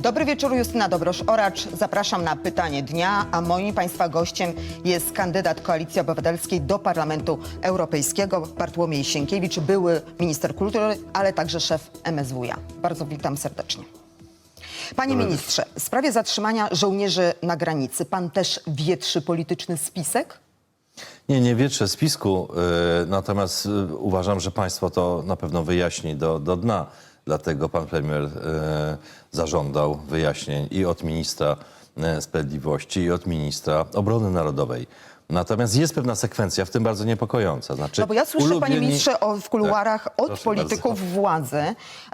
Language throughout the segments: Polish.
Dobry wieczór, Justyna Dobrosz-Oracz. Zapraszam na pytanie dnia, a moim Państwa gościem jest kandydat Koalicji Obywatelskiej do Parlamentu Europejskiego, Bartłomiej Sienkiewicz, były minister kultury, ale także szef MSWiA. Bardzo witam serdecznie. Panie ministrze, w sprawie zatrzymania żołnierzy na granicy, pan też wietrzy polityczny spisek? Nie, nie wietrzę spisku, y, natomiast y, uważam, że państwo to na pewno wyjaśni do, do dna. Dlatego pan premier y, zażądał wyjaśnień i od ministra y, sprawiedliwości, i od ministra obrony narodowej. Natomiast jest pewna sekwencja, w tym bardzo niepokojąca. Znaczy, No bo ja słyszę, panie ulubieni- ministrze, o, w kuluarach Tak, od polityków bardzo. władzy,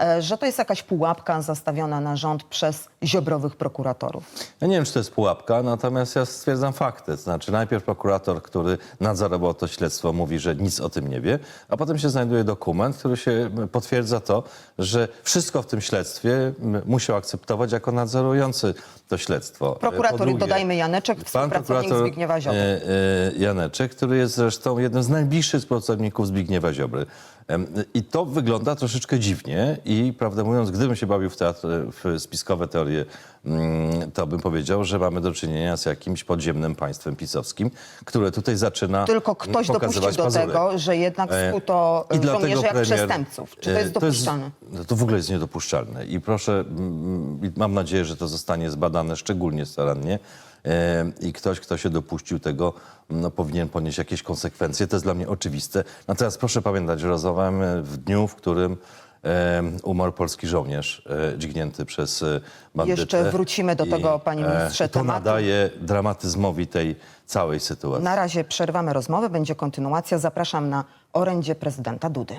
e, że to jest jakaś pułapka zastawiona na rząd przez ziobrowych prokuratorów. Ja nie wiem, czy to jest pułapka, natomiast ja stwierdzam fakty. Znaczy najpierw prokurator, który nadzorował to śledztwo, mówi, że nic o tym nie wie, a potem się znajduje dokument, który się potwierdza to, że wszystko w tym śledztwie musiał akceptować jako nadzorujący to śledztwo. E, Prokurator, po drugie, dodajmy Janeczek, współpracownik prokurator, Zbigniewa Ziobry. e, e, Janeczek, który jest zresztą jednym z najbliższych współpracowników Zbigniewa Ziobry. I to wygląda troszeczkę dziwnie i prawdę mówiąc, gdybym się bawił w, teatr, w spiskowe teorie, mm, to bym powiedział, że mamy do czynienia z jakimś podziemnym państwem pisowskim, które tutaj zaczyna Tylko ktoś dopuścił do pazury. tego, że jednak E, skuto i dlatego żołnierzy jak premier- przestępców. Czy to e, jest dopuszczalne? no to w ogóle jest niedopuszczalne i proszę, i mam nadzieję, że to zostanie zbadane szczególnie starannie e, i ktoś, kto się dopuścił tego, no, powinien ponieść jakieś konsekwencje. To jest dla mnie oczywiste. Natomiast proszę pamiętać, że rozmawiamy w dniu, w którym e, umarł polski żołnierz e, dźgnięty przez e, bandytę. Jeszcze wrócimy do tego, panie ministrze, e, To tematu. nadaje dramatyzmowi tej całej sytuacji. Na razie przerwamy rozmowę, będzie kontynuacja. Zapraszam na orędzie prezydenta Dudy.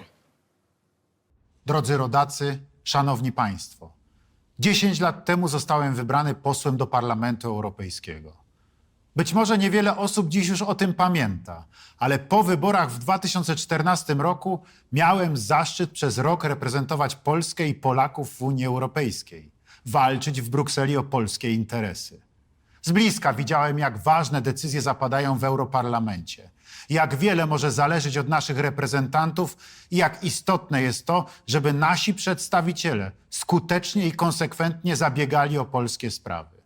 Drodzy rodacy, szanowni państwo. 10 lat temu zostałem wybrany posłem do Parlamentu Europejskiego. Być może niewiele osób dziś już o tym pamięta, ale po wyborach w 2014 roku miałem zaszczyt przez rok reprezentować Polskę i Polaków w Unii Europejskiej, walczyć w Brukseli o polskie interesy. Z bliska widziałem, jak ważne decyzje zapadają w Europarlamencie, jak wiele może zależeć od naszych reprezentantów i jak istotne jest to, żeby nasi przedstawiciele skutecznie i konsekwentnie zabiegali o polskie sprawy.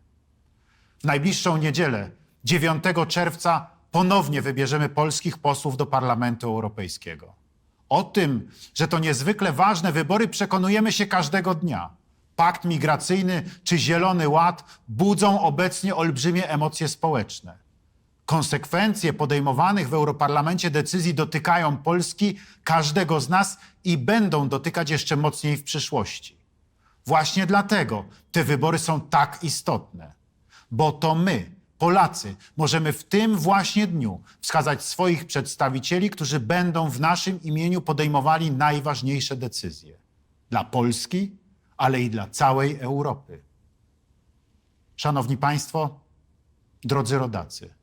W najbliższą niedzielę, 9 czerwca, ponownie wybierzemy polskich posłów do Parlamentu Europejskiego. O tym, że to niezwykle ważne wybory, przekonujemy się każdego dnia. Pakt migracyjny czy Zielony Ład budzą obecnie olbrzymie emocje społeczne. Konsekwencje podejmowanych w Europarlamencie decyzji dotykają Polski, każdego z nas i będą dotykać jeszcze mocniej w przyszłości. Właśnie dlatego te wybory są tak istotne, bo to my, Polacy, możemy w tym właśnie dniu wskazać swoich przedstawicieli, którzy będą w naszym imieniu podejmowali najważniejsze decyzje dla Polski, ale i dla całej Europy. Szanowni Państwo, drodzy rodacy,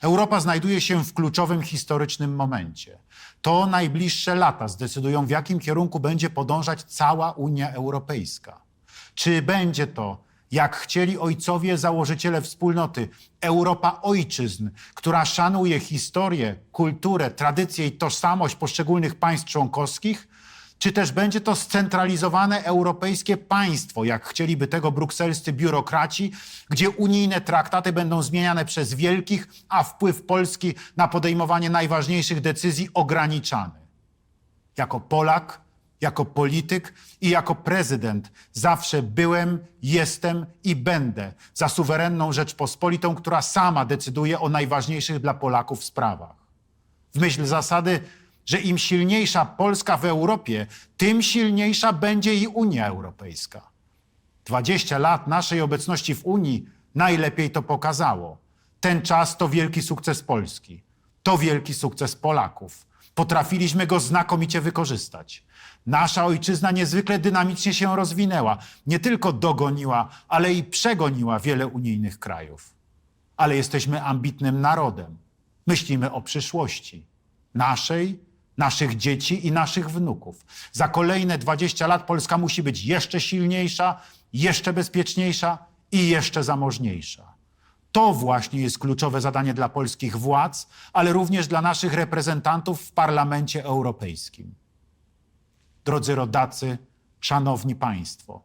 Europa znajduje się w kluczowym historycznym momencie. To najbliższe lata zdecydują, w jakim kierunku będzie podążać cała Unia Europejska. Czy będzie to, jak chcieli ojcowie założyciele wspólnoty, Europa ojczyzn, która szanuje historię, kulturę, tradycję i tożsamość poszczególnych państw członkowskich, czy też będzie to scentralizowane europejskie państwo, jak chcieliby tego brukselscy biurokraci, gdzie unijne traktaty będą zmieniane przez wielkich, a wpływ Polski na podejmowanie najważniejszych decyzji ograniczany? Jako Polak, jako polityk i jako prezydent zawsze byłem, jestem i będę za suwerenną Rzeczpospolitą, która sama decyduje o najważniejszych dla Polaków sprawach w myśl zasady, że im silniejsza Polska w Europie, tym silniejsza będzie i Unia Europejska. 20 lat naszej obecności w Unii najlepiej to pokazało. Ten czas to wielki sukces Polski. To wielki sukces Polaków. Potrafiliśmy go znakomicie wykorzystać. Nasza ojczyzna niezwykle dynamicznie się rozwinęła. Nie tylko dogoniła, ale i przegoniła wiele unijnych krajów. Ale jesteśmy ambitnym narodem. Myślimy o przyszłości naszej, naszych dzieci i naszych wnuków. Za kolejne 20 lat Polska musi być jeszcze silniejsza, jeszcze bezpieczniejsza i jeszcze zamożniejsza. To właśnie jest kluczowe zadanie dla polskich władz, ale również dla naszych reprezentantów w Parlamencie Europejskim. Drodzy rodacy, szanowni państwo,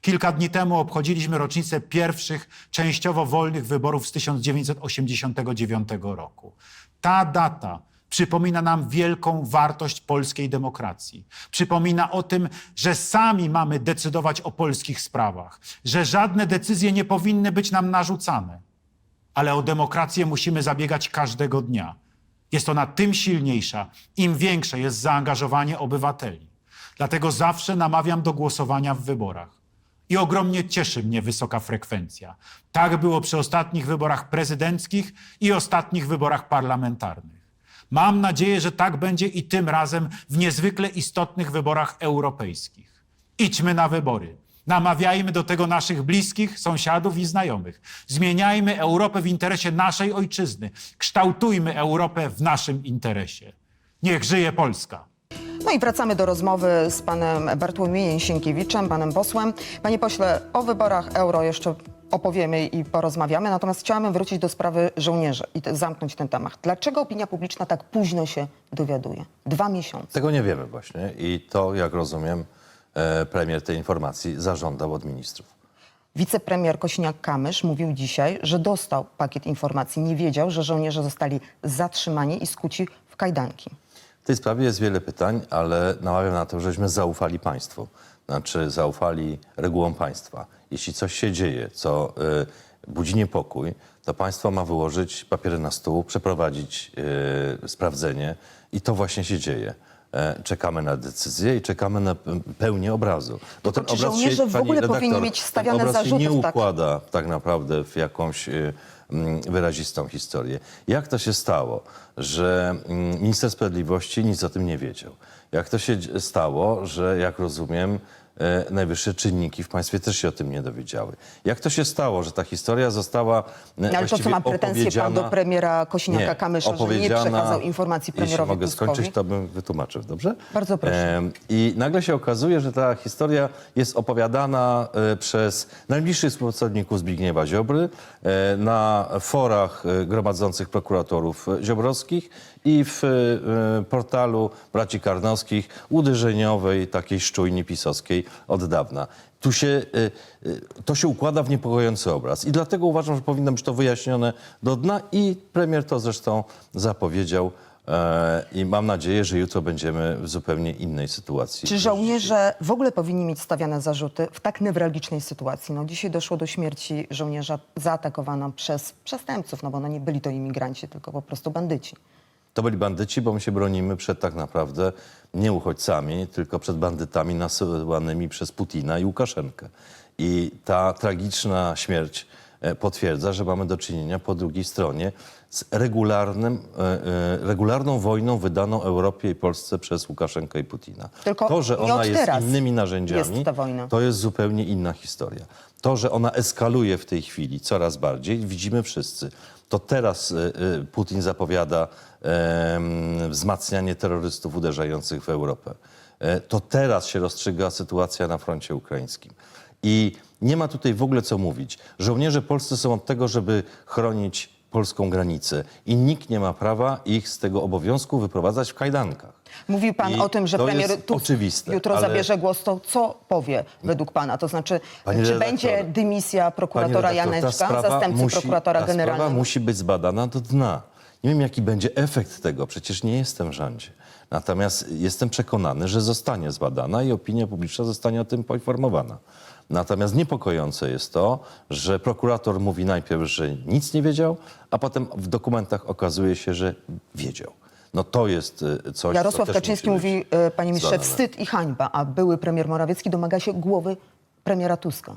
Kilka dni temu obchodziliśmy rocznicę pierwszych częściowo wolnych wyborów z 1989 roku. Ta data przypomina nam wielką wartość polskiej demokracji. Przypomina o tym, że sami mamy decydować o polskich sprawach, że żadne decyzje nie powinny być nam narzucane. Ale o demokrację musimy zabiegać każdego dnia. Jest ona tym silniejsza, im większe jest zaangażowanie obywateli. Dlatego zawsze namawiam do głosowania w wyborach. I ogromnie cieszy mnie wysoka frekwencja. Tak było przy ostatnich wyborach prezydenckich i ostatnich wyborach parlamentarnych. Mam nadzieję, że tak będzie i tym razem w niezwykle istotnych wyborach europejskich. Idźmy na wybory. Namawiajmy do tego naszych bliskich, sąsiadów i znajomych. Zmieniajmy Europę w interesie naszej ojczyzny. Kształtujmy Europę w naszym interesie. Niech żyje Polska! No i wracamy do rozmowy z panem Bartłomiejem Sienkiewiczem, panem posłem. Panie pośle, o wyborach euro jeszcze opowiemy i porozmawiamy, natomiast chciałabym wrócić do sprawy żołnierzy i te, zamknąć ten temat. Dlaczego opinia publiczna tak późno się dowiaduje? Dwa miesiące. Tego nie wiemy właśnie i to, jak rozumiem, e, premier tej informacji zażądał od ministrów. Wicepremier Kosiniak-Kamysz mówił dzisiaj, że dostał pakiet informacji. Nie wiedział, że żołnierze zostali zatrzymani i skuci w kajdanki. W tej sprawie jest wiele pytań, ale namawiam na to, żeśmy zaufali państwu. Znaczy zaufali regułom państwa. Jeśli coś się dzieje, co y, budzi niepokój, to państwo ma wyłożyć papiery na stół, przeprowadzić y, sprawdzenie i to właśnie się dzieje. E, Czekamy na decyzję i czekamy na pełnię obrazu. Bo Tylko czy żołnierze w pani ogóle powinni mieć stawiane ten obraz się zarzuty nie w tak- układa tak naprawdę w jakąś y, wyrazistą historię. Jak to się stało, że mm, minister sprawiedliwości nic o tym nie wiedział? Jak to się stało, że jak rozumiem, najwyższe czynniki w państwie też się o tym nie dowiedziały? Jak to się stało, że ta historia została e, No, ale to co ma pretensje pan do premiera Kosiniaka-Kamysza, że nie przekazał informacji premierowi Jeśli mogę Tuskowi? skończyć, to bym wytłumaczył, dobrze? Bardzo proszę. Em, I nagle się okazuje, że ta historia jest opowiadana e, przez najbliższych współpracowników Zbigniewa Ziobry e, na forach e, gromadzących prokuratorów e, ziobrowskich i w e, portalu braci Karnowskich, uderzeniowej, takiej szczujni pisowskiej od dawna. Tu się, e, e, to się układa w niepokojący obraz i dlatego uważam, że powinno być to wyjaśnione do dna i premier to zresztą zapowiedział. I mam nadzieję, że jutro będziemy w zupełnie innej sytuacji. Czy żołnierze w ogóle powinni mieć stawiane zarzuty w tak newralgicznej sytuacji? No, dzisiaj doszło do śmierci żołnierza zaatakowana przez przestępców, no bo no nie byli to imigranci, tylko po prostu bandyci. To byli bandyci, bo my się bronimy przed tak naprawdę nie uchodźcami, tylko przed bandytami nasyłanymi przez Putina i Łukaszenkę. I ta tragiczna śmierć e, potwierdza, że mamy do czynienia po drugiej stronie z regularnym, e, e, regularną wojną wydaną Europie i Polsce przez Łukaszenkę i Putina. Tylko to, że ona jest innymi narzędziami, jest to jest zupełnie inna historia. To, że ona eskaluje w tej chwili coraz bardziej, widzimy wszyscy. To teraz y, Putin zapowiada wzmacnianie terrorystów uderzających w Europę. E, to teraz się rozstrzyga sytuacja na froncie ukraińskim. I nie ma tutaj w ogóle co mówić. Żołnierze polscy są od tego, żeby chronić polską granicę i nikt nie ma prawa ich z tego obowiązku wyprowadzać w kajdankach. Mówił pan I o tym, że premier Tusk oczywiste, jutro ale- zabierze głos. To co powie według pana? To znaczy, Pani czy redaktor, będzie dymisja prokuratora redaktor, ta Janeczka, zastępcy musi- prokuratora ta generalnego? sprawa musi być zbadana do dna. Nie wiem, jaki będzie efekt tego. Przecież nie jestem w rządzie. Natomiast jestem przekonany, że zostanie zbadana i opinia publiczna zostanie o tym poinformowana. Natomiast niepokojące jest to, że prokurator mówi najpierw, że nic nie wiedział, a potem w dokumentach okazuje się, że wiedział. No to jest y, coś, Jarosław co Kaczyński mówi, e, panie ministrze, wstyd i hańba, a były premier Morawiecki domaga się głowy premiera Tuska.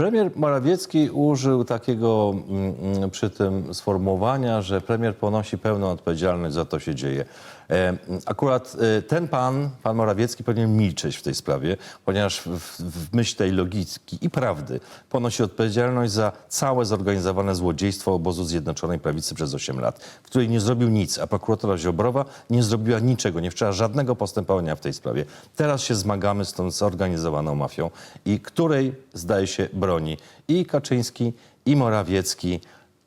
Premier Morawiecki użył takiego mm, mm, przy tym sformułowania, że premier ponosi pełną odpowiedzialność za to się dzieje. E, Akurat e, ten pan, pan Morawiecki powinien milczeć w tej sprawie, ponieważ w, w myśl tej logiki i prawdy ponosi odpowiedzialność za całe zorganizowane złodziejstwo obozu Zjednoczonej Prawicy przez 8 lat, w której nie zrobił nic, a prokuratora Ziobrowa nie zrobiła niczego, nie wszczęła żadnego postępowania w tej sprawie. Teraz się zmagamy z tą zorganizowaną mafią i której, zdaje się, broni i Kaczyński, i Morawiecki,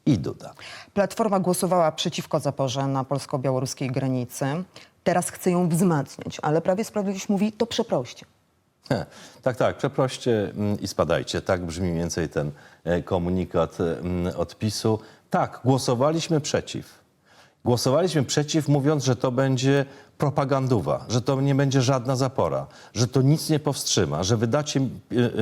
i Duda. Platforma głosowała przeciwko zaporze na polsko-białoruskiej granicy. Teraz chce ją wzmacniać, ale Prawie Sprawiedliwość mówi, to przeproście. Tak, tak, przeproście mm, i spadajcie. Tak brzmi mniej więcej ten e, komunikat mm, od PiSu. Tak, głosowaliśmy przeciw. Głosowaliśmy przeciw, mówiąc, że to będzie propagandowa, że to nie będzie żadna zapora, że to nic nie powstrzyma, że wydacie e,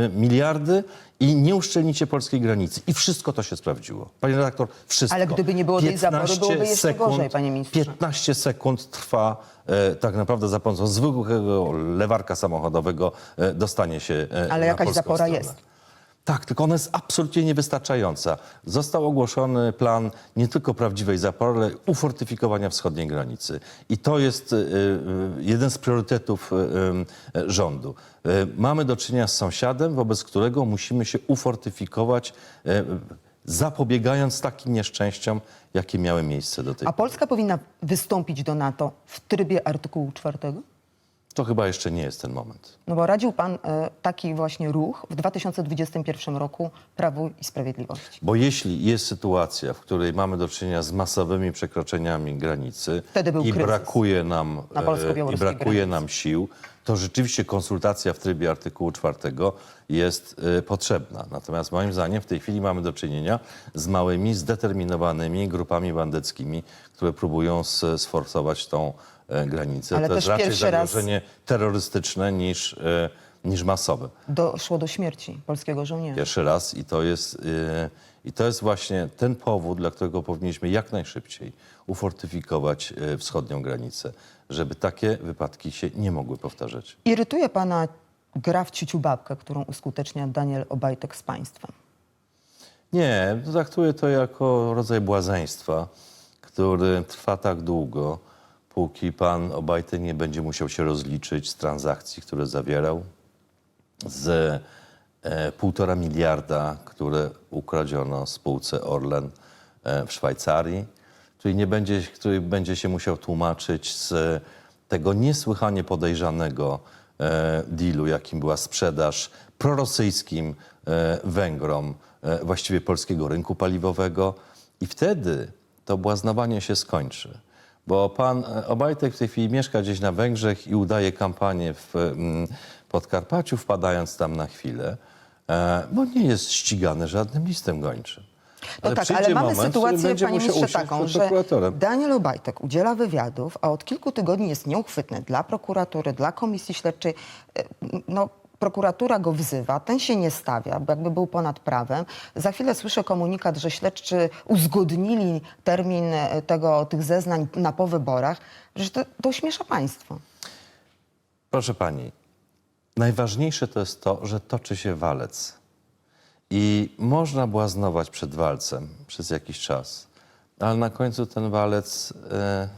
e, miliardy i nie uszczelnicie polskiej granicy. I wszystko to się sprawdziło. Panie redaktor, wszystko. Ale gdyby nie było tej zapory, 15 byłoby jeszcze gorzej, panie ministrze. 15 sekund trwa e, tak naprawdę za pomocą zwykłego lewarka samochodowego e, dostanie się e, Ale jakaś zapora stronę. jest. Tak, tylko ona jest absolutnie niewystarczająca. Został ogłoszony plan nie tylko prawdziwej zapory, ale ufortyfikowania wschodniej granicy. I to jest e, e, jeden z priorytetów e, rządu. Mamy do czynienia z sąsiadem, wobec którego musimy się ufortyfikować, zapobiegając takim nieszczęściom, jakie miały miejsce do tej A Polska powinna wystąpić do NATO w trybie artykułu 4? To chyba jeszcze nie jest ten moment. No bo radził pan e, taki właśnie ruch w 2021 roku Prawu i Sprawiedliwości. Bo jeśli jest sytuacja, w której mamy do czynienia z masowymi przekroczeniami granicy Wtedy był i kryzys brakuje nam na e, i polsko-białoruskiej brakuje granicy. nam sił, to rzeczywiście konsultacja w trybie artykułu 4 jest e, potrzebna. Natomiast moim zdaniem w tej chwili mamy do czynienia z małymi, zdeterminowanymi grupami bandyckimi, które próbują s- sforsować tą e. Ale to jest raczej pierwszy raz- zagrożenie terrorystyczne niż, e, niż masowe. Doszło do śmierci polskiego żołnierza. Pierwszy raz i to jest, yy, i to jest właśnie ten powód, dla którego powinniśmy jak najszybciej ufortyfikować wschodnią granicę, żeby takie wypadki się nie mogły powtarzać. Irytuje pana gra w ciuciubabkę, którą uskutecznia Daniel Obajtek z państwem. Nie, traktuję to jako rodzaj błazeństwa, który trwa tak długo, póki pan Obajtek nie będzie musiał się rozliczyć z transakcji, które zawierał, z e, półtora miliarda, które ukradziono spółce Orlen e, w Szwajcarii, który, nie będzie, który będzie się musiał tłumaczyć z tego niesłychanie podejrzanego e, dealu, jakim była sprzedaż prorosyjskim Węgrom właściwie polskiego rynku paliwowego. I wtedy to błaznowanie się skończy. Bo pan e, Obajtek w tej chwili mieszka gdzieś na Węgrzech i udaje kampanię w mm, Podkarpaciu, wpadając tam na chwilę, e, bo nie jest ścigany żadnym listem gończym. No tak, przyjdzie ale mamy moment, sytuację, panie ministrze, taką, że. Daniel Obajtek udziela wywiadów, a od kilku tygodni jest nieuchwytny dla prokuratury, dla komisji śledczej. E, No, prokuratura go wzywa, ten się nie stawia, bo jakby był ponad prawem. Za chwilę słyszę komunikat, że śledczy uzgodnili termin e, tego, tych zeznań na po wyborach, że to, to ośmiesza państwo. Proszę pani, najważniejsze to jest to, że toczy się walec. I można błaznować przed walcem przez jakiś czas, ale na końcu ten walec e,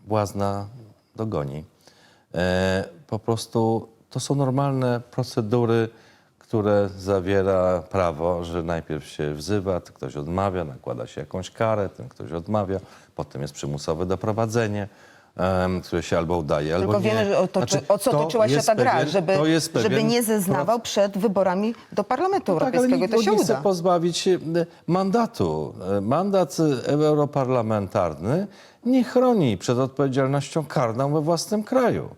błazna dogoni. E, po prostu to są normalne procedury, które zawiera prawo, że najpierw się wzywa, to ktoś odmawia, nakłada się jakąś karę, ten ktoś odmawia, potem jest przymusowe doprowadzenie, em, które się albo udaje, albo Tylko nie. wiemy, że o, to, Znaczy, o co to toczyła się ta gra, pewien- żeby, to żeby nie zeznawał przed wyborami do Parlamentu tak, ale Europejskiego. nikt to go się nie chce uda. pozbawić e, mandatu. E, Mandat e, europarlamentarny nie chroni przed odpowiedzialnością karną we własnym kraju.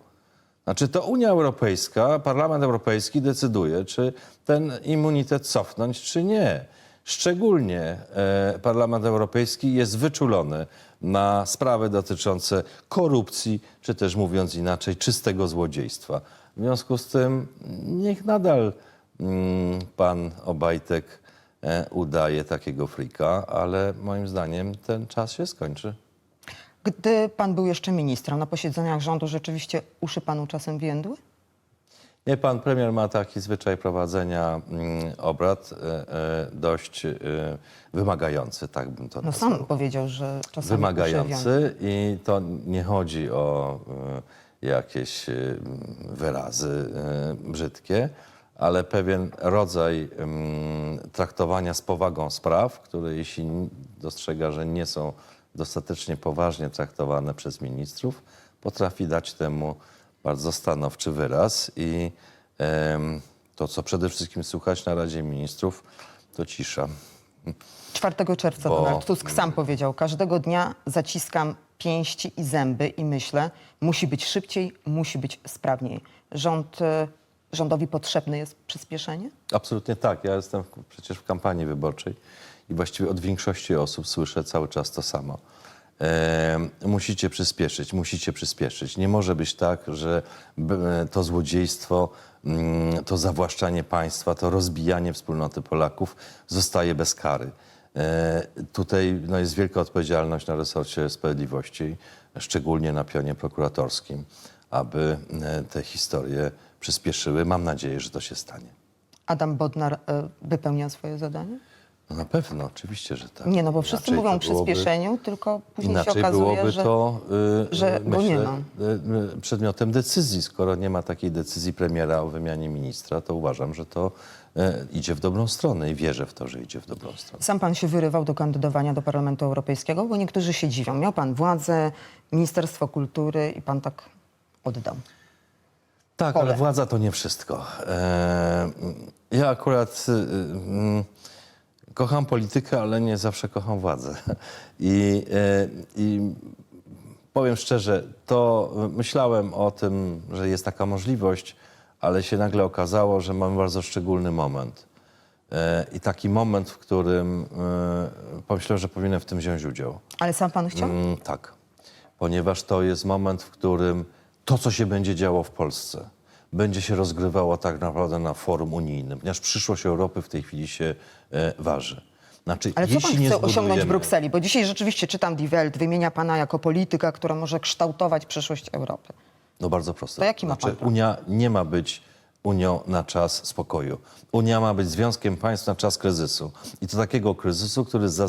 Znaczy to Unia Europejska, Parlament Europejski decyduje, czy ten immunitet cofnąć, czy nie. Szczególnie e, Parlament Europejski jest wyczulony na sprawy dotyczące korupcji, czy też mówiąc inaczej, czystego złodziejstwa. W związku z tym niech nadal mm, pan Obajtek e, udaje takiego frika, ale moim zdaniem ten czas się skończy. Gdy pan był jeszcze ministrem, na posiedzeniach rządu rzeczywiście uszy panu czasem więdły? Nie, pan premier ma taki zwyczaj prowadzenia mm, obrad e, e, dość e, wymagający, tak bym to No nazwał. sam powiedział, że więdły. Wymagający i to nie chodzi o e, jakieś e, wyrazy e, brzydkie, ale pewien rodzaj mm, traktowania z powagą spraw, które jeśli dostrzega, że nie są dostatecznie poważnie traktowane przez ministrów, potrafi dać temu bardzo stanowczy wyraz i to, co przede wszystkim słychać na Radzie Ministrów, to cisza. 4 czerwca Bo- Donald Tusk sam powiedział, każdego dnia zaciskam pięści i zęby i myślę, musi być szybciej, musi być sprawniej. Rząd, e, rządowi potrzebne jest przyspieszenie? Absolutnie tak. Ja jestem przecież w kampanii wyborczej i właściwie od większości osób słyszę cały czas to samo. E, musicie przyspieszyć, musicie przyspieszyć. Nie może być tak, że b- to złodziejstwo, mm, to zawłaszczanie państwa, to rozbijanie wspólnoty Polaków zostaje bez kary. E, Tutaj no, jest wielka odpowiedzialność na resorcie sprawiedliwości, szczególnie na pionie prokuratorskim, aby e, te historie przyspieszyły. Mam nadzieję, że to się stanie. Adam Bodnar e, wypełnia swoje zadanie? No na pewno, oczywiście, że tak. Nie, no bo wszyscy Inaczej mówią o to byłoby- przyspieszeniu, tylko później Inaczej się okazuje, byłoby że... to y, że y, go nie ma. y, y, przedmiotem decyzji. Skoro nie ma takiej decyzji premiera o wymianie ministra, to uważam, że to y, idzie w dobrą stronę i wierzę w to, że idzie w dobrą stronę. Sam pan się wyrywał do kandydowania do Parlamentu Europejskiego, bo niektórzy się dziwią. Miał pan władzę, Ministerstwo Kultury i pan tak oddał. Tak, Pole. ale władza to nie wszystko. E, ja akurat y, mm, kocham politykę, ale nie zawsze kocham władzę. I, e, I powiem szczerze, to myślałem o tym, że jest taka możliwość, ale się nagle okazało, że mam bardzo szczególny moment. E, I taki moment, w którym e, pomyślałem, że powinienem w tym wziąć udział. Ale sam pan chciał? Mm, tak, ponieważ to jest moment, w którym to, co się będzie działo w Polsce, będzie się rozgrywało tak naprawdę na forum unijnym, ponieważ przyszłość Europy w tej chwili się e, waży. Znaczy, Ale co pan chce osiągnąć w zbudujemy- Brukseli? Bo dzisiaj rzeczywiście czytam Die Welt, wymienia pana jako polityka, która może kształtować przyszłość Europy. No bardzo proste. To jaki ma pan znaczy, plan? Unia nie ma być Unią na czas spokoju. Unia ma być związkiem państw na czas kryzysu. I to takiego kryzysu, który za,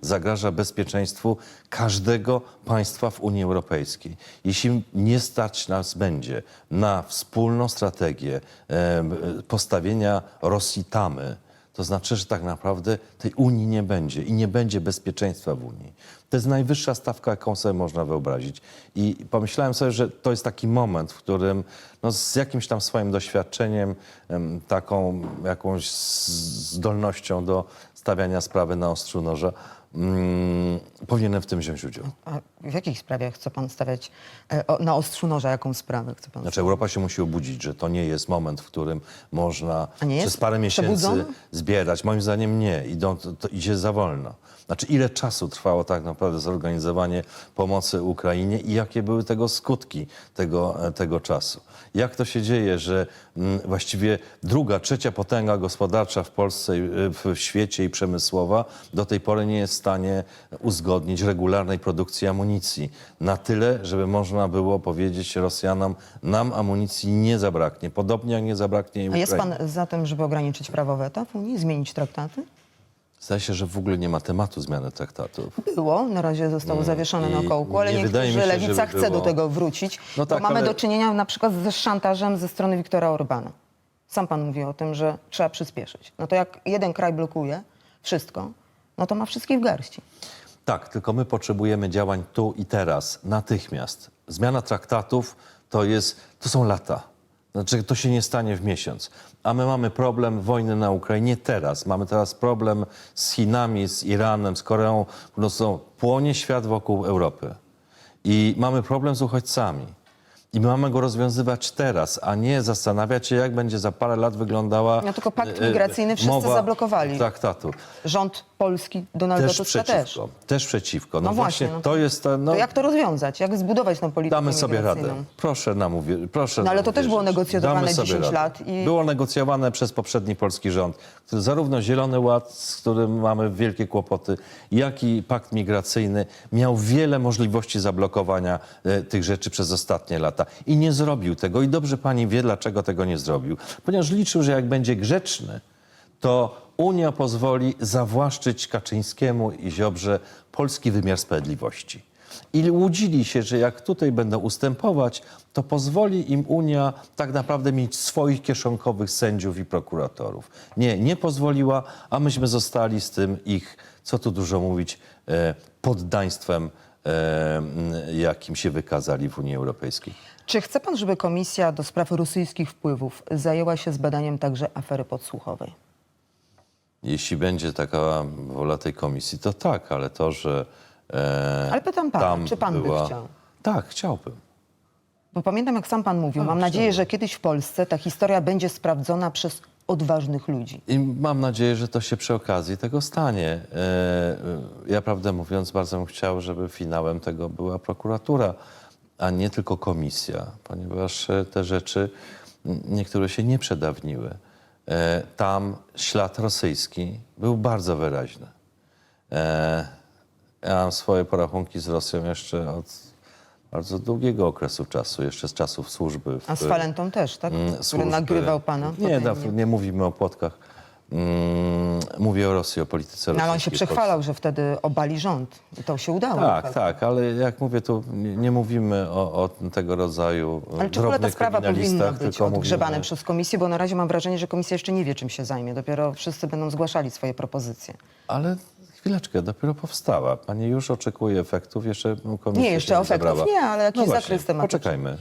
zagraża bezpieczeństwu każdego państwa w Unii Europejskiej. Jeśli nie stać nas będzie na wspólną strategię e, postawienia Rosji tamy, to znaczy, że tak naprawdę tej Unii nie będzie i nie będzie bezpieczeństwa w Unii. To jest najwyższa stawka, jaką sobie można wyobrazić. I pomyślałem sobie, że to jest taki moment, w którym no, z jakimś tam swoim doświadczeniem, em, taką jakąś zdolnością do stawiania sprawy na ostrzu noża, mm, powinienem w tym wziąć udział. A w jakiej sprawie chce pan stawiać e, o, na ostrzu noża? Jaką sprawę chce pan Znaczy Europa się musi obudzić, że to nie jest moment, w którym można A nie jest przez parę miesięcy przebudzona? zbierać. Moim zdaniem nie. Idą, to, to idzie za wolno. Znaczy ile czasu trwało tak naprawdę zorganizowanie pomocy Ukrainie i jakie były tego skutki tego, e, tego czasu. Jak to się dzieje, że mm, właściwie druga, trzecia potęga gospodarcza w Polsce, i, y, w świecie i przemysłowa do tej pory nie jest stanie uzgodnić regularnej produkcji amunicji na tyle, żeby można było powiedzieć Rosjanom, nam amunicji nie zabraknie, podobnie jak nie zabraknie i A jest pan za tym, żeby ograniczyć prawo weta w Unii, zmienić traktaty? Zdaje się, że w ogóle nie ma tematu zmiany traktatów. Było, na razie zostało zawieszone Mm, i na kołku, ale nie niektórzy się, lewica chce do było- tego wrócić, No bo tak, mamy ale- do czynienia na przykład ze szantażem ze strony Viktora Orbana. Sam pan mówi o tym, że trzeba przyspieszyć. No to jak jeden kraj blokuje wszystko, no to ma wszystkich w garści. Tak, tylko my potrzebujemy działań tu i teraz, natychmiast. Zmiana traktatów to, jest, to są lata. Znaczy, to się nie stanie w miesiąc. A my mamy problem wojny na Ukrainie teraz. Mamy teraz problem z Chinami, z Iranem, z Koreą Północną. Płonie świat wokół Europy. I mamy problem z uchodźcami. I my mamy go rozwiązywać teraz, a nie zastanawiać się, jak będzie za parę lat wyglądała No tylko pakt e, e, migracyjny wszyscy mowa zablokowali. traktatu. Rząd polski Donalda Też Tuska przeciwko. też. Też przeciwko. No, No właśnie, no to jest ta, no, To jak to rozwiązać? Jak zbudować tą politykę Damy sobie radę. Proszę nam proszę No ale to też było negocjowane Damy sobie 10 radę. lat i- Było negocjowane przez poprzedni polski rząd, który zarówno Zielony Ład, z którym mamy wielkie kłopoty, jak i pakt migracyjny miał wiele możliwości zablokowania e, tych rzeczy przez ostatnie lata. I nie zrobił tego. I dobrze pani wie, dlaczego tego nie zrobił. Ponieważ liczył, że jak będzie grzeczny, to Unia pozwoli zawłaszczyć Kaczyńskiemu i Ziobrze polski wymiar sprawiedliwości. I łudzili się, że jak tutaj będą ustępować, to pozwoli im Unia tak naprawdę mieć swoich kieszonkowych sędziów i prokuratorów. Nie, nie pozwoliła, a myśmy zostali z tym ich, co tu dużo mówić, e, poddaństwem, jakim się wykazali w Unii Europejskiej. Czy chce pan, żeby Komisja do spraw rosyjskich wpływów zajęła się zbadaniem także afery podsłuchowej? Jeśli będzie taka wola tej komisji, to tak, ale to, że. E, Ale pytam pana, czy pan by była... chciał? Tak, chciałbym. Bo pamiętam, jak sam pan mówił, mam nadzieję, że kiedyś w Polsce ta historia będzie sprawdzona przez odważnych ludzi. I mam nadzieję, że to się przy okazji tego stanie. E, e, Ja prawdę mówiąc, bardzo bym chciał, żeby finałem tego była prokuratura, a nie tylko komisja, ponieważ e, te rzeczy niektóre się nie przedawniły. Tam ślad rosyjski był bardzo wyraźny. Ja mam swoje porachunki z Rosją jeszcze od bardzo długiego okresu czasu, jeszcze z czasów służby. w- A z Falentą też, tak? mm, Który służby. nagrywał pana. Nie, da, nie mówimy o płotkach. Mm, mówię o Rosji, o polityce No, ale on się rosyjskiej przechwalał, że wtedy obali rząd. I to się udało. Tak, tak, ale jak mówię, tu nie, nie mówimy o, o tego rodzaju Ale czy w ogóle ta drobnych sprawa powinna kryminalistach, być tylko odgrzebana mówimy... przez komisję? Bo na razie mam wrażenie, że komisja jeszcze nie wie, czym się zajmie. Dopiero wszyscy będą zgłaszali swoje propozycje. Ale chwileczkę, dopiero powstała. Pani już oczekuje efektów, jeszcze komisja Nie, jeszcze się efektów zabrała. nie, ale jakiś no zakres tematyczny. Poczekajmy.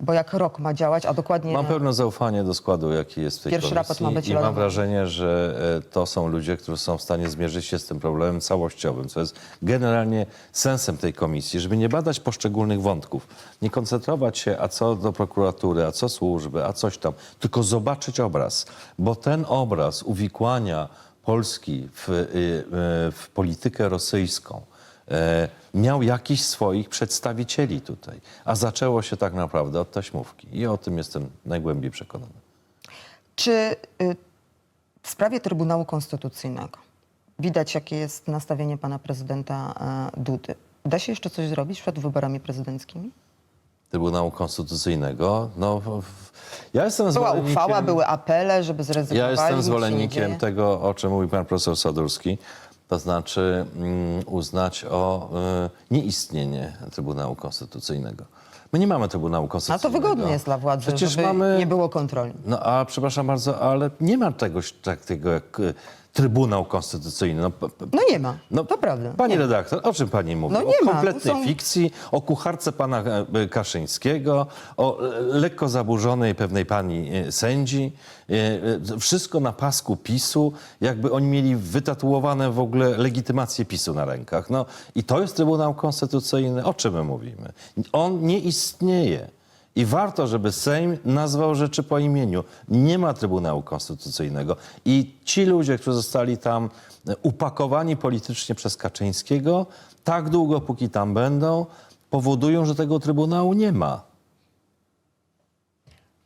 Bo jak rok ma działać, a dokładnie... Mam pełne zaufanie do składu, jaki jest w tej Pierwszy komisji raport ma być i mam wrażenie, że e, to są ludzie, którzy są w stanie zmierzyć się z tym problemem całościowym, co jest generalnie sensem tej komisji, żeby nie badać poszczególnych wątków, nie koncentrować się, a co do prokuratury, a co służby, a coś tam, tylko zobaczyć obraz, bo ten obraz uwikłania Polski w, y, y, w politykę rosyjską, e, miał jakichś swoich przedstawicieli tutaj. A zaczęło się tak naprawdę od taśmówki. I o tym jestem najgłębiej przekonany. Czy y, w sprawie Trybunału Konstytucyjnego widać, jakie jest nastawienie pana prezydenta e, Dudy? Da się jeszcze coś zrobić przed wyborami prezydenckimi? Trybunału Konstytucyjnego, no... Ja jestem Była zwolennikiem... uchwała, były apele, żeby zrezygnowali. Ja jestem zwolennikiem tego, o czym mówi pan profesor Sadurski, to znaczy mm, uznać o y, nieistnienie Trybunału Konstytucyjnego. My nie mamy Trybunału A to Konstytucyjnego. wygodnie jest dla władzy, Przecież mamy... nie było kontroli. No a przepraszam bardzo, ale nie ma czegoś takiego jak y, Trybunał Konstytucyjny. No, No nie ma, no, to prawda. Pani nie. ma. redaktor, o czym pani mówi? No nie o ma, kompletnej to są- fikcji, o kucharce pana e, Kaszyńskiego, o e, lekko zaburzonej pewnej pani e, sędzi. E, e, Wszystko na pasku PiSu, jakby oni mieli wytatuowane w ogóle legitymację PiSu na rękach. No i to jest Trybunał Konstytucyjny. O czym my mówimy? On nie istnieje. I warto, żeby Sejm nazwał rzeczy po imieniu. Nie ma Trybunału Konstytucyjnego. I ci ludzie, którzy zostali tam e, upakowani politycznie przez Kaczyńskiego, tak długo, póki tam będą, powodują, że tego Trybunału nie ma.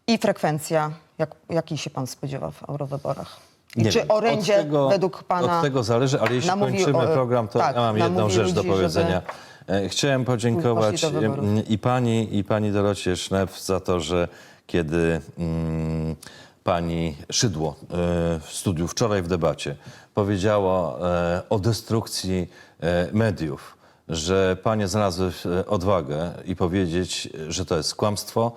I frekwencja, jak, jakiej się pan spodziewa w eurowyborach? I Nie czy wiem. orędzie od tego, według pana Od tego zależy, ale jeśli namówi kończymy o- program, to tak, ja mam jedną namówi rzecz do ludzi, powiedzenia. E, Chciałem podziękować i pani, i pani Dorocie Sznep za to, że kiedy mm, pani Szydło e, w studiu wczoraj w debacie powiedziała e, o destrukcji mediów, że panie znalazły odwagę i powiedzieć, że to jest kłamstwo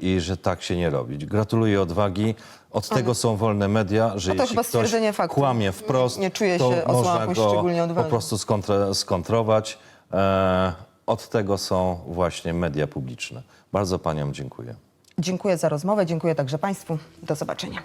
i że tak się nie robić. Gratuluję odwagi. Od tego są wolne media, że No to jeśli ktoś faktu. kłamie wprost, Nie czuję to się można go po prostu skontra- skontrować. E, od tego są właśnie media publiczne. Bardzo paniom dziękuję. Dziękuję za rozmowę, dziękuję także państwu. Do zobaczenia.